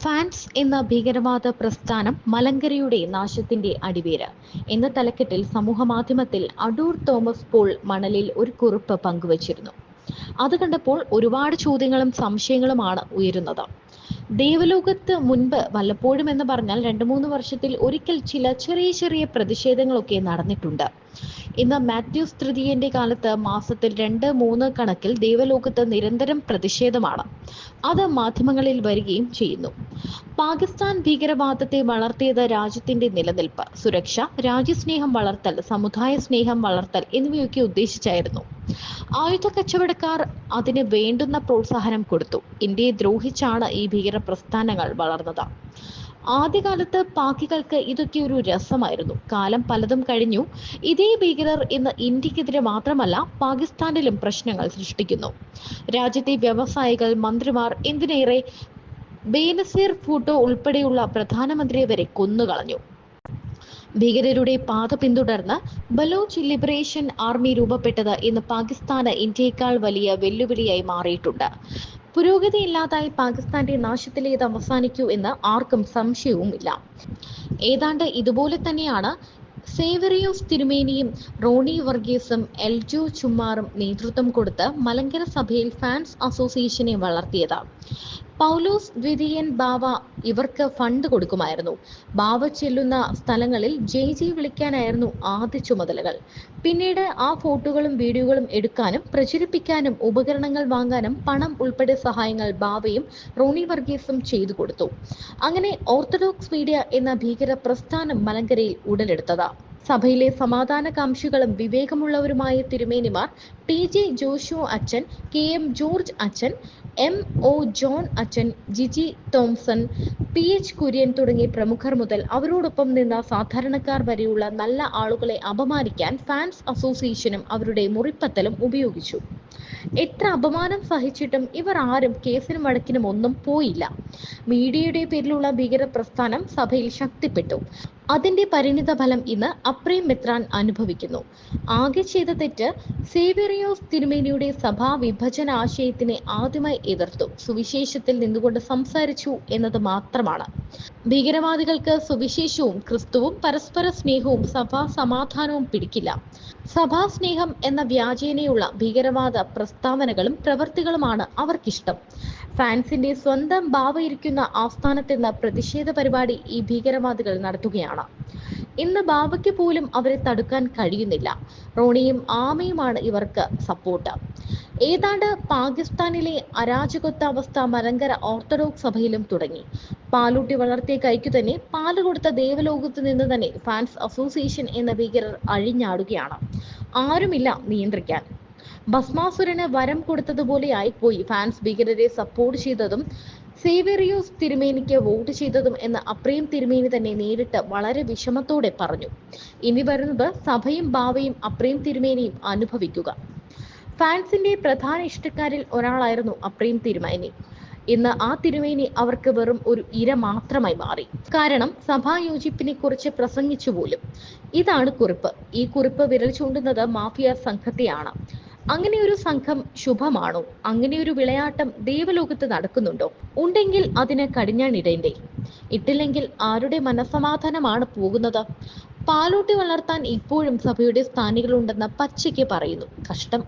Fans എന്ന ഭീകരവാദ പ്രസ്ഥാനം മലങ്കരയുടെ നാശത്തിന്റെ അടിവേര്. എന്ന തലക്കെട്ടിൽ സമൂഹമാധ്യമത്തിൽ അടൂർ തോമസ് പോൾ മണലിൽ ഒരു കുറിപ്പ് പങ്കുവച്ചിരുന്നു. അത് കണ്ടപ്പോൾ ഒരുപാട് ചോദ്യങ്ങളും സംശയങ്ങളുമാണ് ഉയരുന്നത്. ദേവലോകത്ത് മുൻപ് വല്ലപ്പോഴും എന്ന് പറഞ്ഞാൽ രണ്ട് മൂന്ന് വർഷത്തിൽ ഒരിക്കൽ ചില ചെറിയ ചെറിയ പ്രതിഷേധങ്ങളൊക്കെ നടന്നിട്ടുണ്ട്. ഇന്ന് മാത്യൂസ് തൃതീയന്റെ കാലത്ത് മാസത്തിൽ രണ്ട് മൂന്ന് കണക്കിൽ ദേവലോകത്ത് നിരന്തരം പ്രതിഷേധമാണ്. അത് മാധ്യമങ്ങളിൽ വരികയും ചെയ്യുന്നു. പാകിസ്ഥാൻ ഭീകരവാദത്തെ വളർത്തിയത് രാജ്യത്തിന്റെ നിലനിൽപ്പ് സുരക്ഷ രാജ്യസ്നേഹം വളർത്തൽ സമുദായ സ്നേഹം വളർത്തൽ എന്നിവയൊക്കെ ഉദ്ദേശിച്ചായിരുന്നു. ആയുധ കച്ചവടക്കാർ അതിന് വേണ്ടുന്ന പ്രോത്സാഹനം കൊടുത്തു. ഇന്ത്യയെ ദ്രോഹിച്ചാണ് ഈ ഭീകര പ്രസ്ഥാനങ്ങൾ വളർന്നത്. ആദ്യകാലത്ത് പാക്കികൾക്ക് ഇതൊക്കെ ഒരു രസമായിരുന്നു. കാലം പലതും കഴിഞ്ഞു. ഇതേ ഭീകരർ ഇന്ന് ഇന്ത്യക്കെതിരെ മാത്രമല്ല പാകിസ്ഥാനിലും പ്രശ്നങ്ങൾ സൃഷ്ടിക്കുന്നു. രാജ്യത്തെ വ്യവസായികൾ മന്ത്രിമാർ എന്തിനേറെ ബേനസീർ ഭൂട്ടോ ഉൾപ്പെടെയുള്ള പ്രധാനമന്ത്രിയെ വരെ കൊന്നുകളഞ്ഞു. ഭീകരരുടെ പാത പിന്തുടർന്ന് ബലോച്ച് ലിബറേഷൻ ആർമി രൂപപ്പെട്ടത് ഇന്ന് പാകിസ്ഥാന് ഇന്ത്യയേക്കാൾ വലിയ വെല്ലുവിളിയായി മാറിയിട്ടുണ്ട്. പുരോഗതിയില്ലാതായി പാകിസ്ഥാന്റെ നാശത്തിലേത് അവസാനിക്കൂ എന്ന് ആർക്കും സംശയവുമില്ല. ഏതാണ്ട് ഇതുപോലെ തന്നെയാണ് സേവറിയോസ് തിരുമേനിയും റോണി വർഗീസും എൽജോ ചുമ്മാറും നേതൃത്വം കൊടുത്ത് മലങ്കര സഭയിൽ ഫാൻസ് അസോസിയേഷനെ വളർത്തിയത്. പൗലോസ് ദ്വിതീയൻ ബാവ ഇവർക്ക് ഫണ്ട് കൊടുക്കുമായിരുന്നു. ബാവ ചെല്ലുന്ന സ്ഥലങ്ങളിൽ ജയ് ജയ് വിളിക്കാനായിരുന്നു ആദ്യ ചുമതലകൾ. പിന്നീട് ആ ഫോട്ടോകളും വീഡിയോകളും എടുക്കാനും പ്രചരിപ്പിക്കാനും ഉപകരണങ്ങൾ വാങ്ങാനും പണം ഉൾപ്പെടെ സഹായങ്ങൾ ബാവയും റോണി വർഗീസും ചെയ്തു കൊടുത്തു. അങ്ങനെ ഓർത്തഡോക്സ് മീഡിയ എന്ന ഭീകര പ്രസ്ഥാനം മലങ്കരയിൽ ഉടലെടുത്തത്. സഭയിലെ സമാധാനകാംക്ഷികളും വിവേകമുള്ളവരുമായ തിരുമേനിമാർ ടി ജെ ജോഷു അച്ഛൻ കെ എം ജോർജ് അച്ഛൻ എം ഒ ജോൺ അച്ഛൻ Giji Thomson P H Kurian തുടങ്ങിയ പ്രമുഖർ മുതൽ അവരോടൊപ്പം നിന്ന സാധാരണക്കാർ വരെയുള്ള നല്ല ആളുകളെ അപമാനിക്കാൻ ഫാൻസ് അസോസിയേഷനും അവരുടെ മുറിപ്പത്തലും ഉപയോഗിച്ചു. എത്ര അപമാനം സഹിച്ചിട്ടും ഇവർ ആരും കേസിനും വഴക്കിനും ഒന്നും പോയില്ല. മീഡിയയുടെ പേരിലുള്ള ഭീകര പ്രസ്ഥാനം സഭയിൽ ശക്തിപ്പെട്ടു. അതിന്റെ പരിണിത ഫലം ഇന്ന് അപ്രേം മെത്രാൻ അനുഭവിക്കുന്നു. ആകെ ചെയ്ത തെറ്റ് സേവേറിയോസ് തിരുമേനിയുടെ സഭാ വിഭജന ആശയത്തിനെ ആദ്യമായി എതിർത്തു. സുവിശേഷത്തിൽ നിന്നുകൊണ്ട് സംസാരിച്ചു എന്നത് മാത്രമാണ്. ഭീകരവാദികൾക്ക് സുവിശേഷവും ക്രിസ്തുവും പരസ്പര സ്നേഹവും സഭാ സമാധാനവും പിടിക്കില്ല. സഭാ സ്നേഹം എന്ന വ്യാജേനയുള്ള ഭീകരവാദ പ്രസ്താവനകളും പ്രവൃത്തികളുമാണ് അവർക്കിഷ്ടം. ഫാൻസിന്റെ സ്വന്തം ഭാവയിരിക്കുന്ന ആസ്ഥാനത്തെന്ന പ്രതിഷേധ പരിപാടി ഈ ഭീകരവാദികൾ നടത്തുകയാണ്. ഇന്ന് ബാബയ്ക്ക് പോലും അവരെ തടുക്കാൻ കഴിയുന്നില്ല. റോണിയും ആമയുമാണ് ഇവർക്ക് സപ്പോർട്ട് ഏതാണ്ട് പാകിസ്ഥാനിലെ അരാജകത്വാവസ്ഥ മലങ്കര ഓർത്തഡോക്സ് സഭയിലും തുടങ്ങി. പാലൂട്ടി വളർത്തിയ കൈക്ക് തന്നെ പാൽ കൊടുത്ത ദേവലോകത്ത് നിന്ന് തന്നെ ഫാൻസ് അസോസിയേഷൻ എന്ന ഭീകരർ അഴിഞ്ഞാടുകയാണ്. ആരുമില്ല നിയന്ത്രിക്കാൻ. ഭസ്മാസുരന് വരം കൊടുത്തതുപോലെ ആയിപ്പോയി ഫാൻസ് ഭീകരരെ സപ്പോർട്ട് ചെയ്തതും സേവേറിയോസ് തിരുമേനിക്ക് വോട്ട് ചെയ്തതും എന്ന് അപ്രിയം തിരുമേനി തന്നെ നേരിട്ട് വളരെ വിഷമത്തോടെ പറഞ്ഞു. ഇനി വരുന്നത് സഭയും ഭാവയും അപ്രിയം തിരുമേനിയും അനുഭവിക്കുക. ഫാൻസിന്റെ പ്രധാന ഇഷ്ടക്കാരിൽ ഒരാളായിരുന്നു അപ്രിയം തിരുമേനി. ഇന്ന് ആ തിരുമേനി അവർക്ക് വെറും ഒരു ഇര മാത്രമായി മാറി. കാരണം സഭായോജിപ്പിനെ കുറിച്ച് പ്രസംഗിച്ചു പോലും. ഇതാണ് കുറിപ്പ്. ഈ കുറിപ്പ് വിരൽ ചൂണ്ടുന്നത് മാഫിയ സംഘത്തെയാണ്. അങ്ങനെ ഒരു സംഘം ശുഭമാണോ? അങ്ങനെ ഒരു വിളയാട്ടം ദേവലോകത്ത് നടക്കുന്നുണ്ടോ? ഉണ്ടെങ്കിൽ അതിന് കടിഞ്ഞാണിടേണ്ടേ? ഇട്ടില്ലെങ്കിൽ ആരുടെ മനസമാധാനമാണ് പോകുന്നത്? പാലൂട്ടി വളർത്താൻ ഇപ്പോഴും സഭയുടെ സ്ഥാനികളുണ്ടെന്ന് പച്ചയ്ക്ക് പറയുന്നു. കഷ്ടം.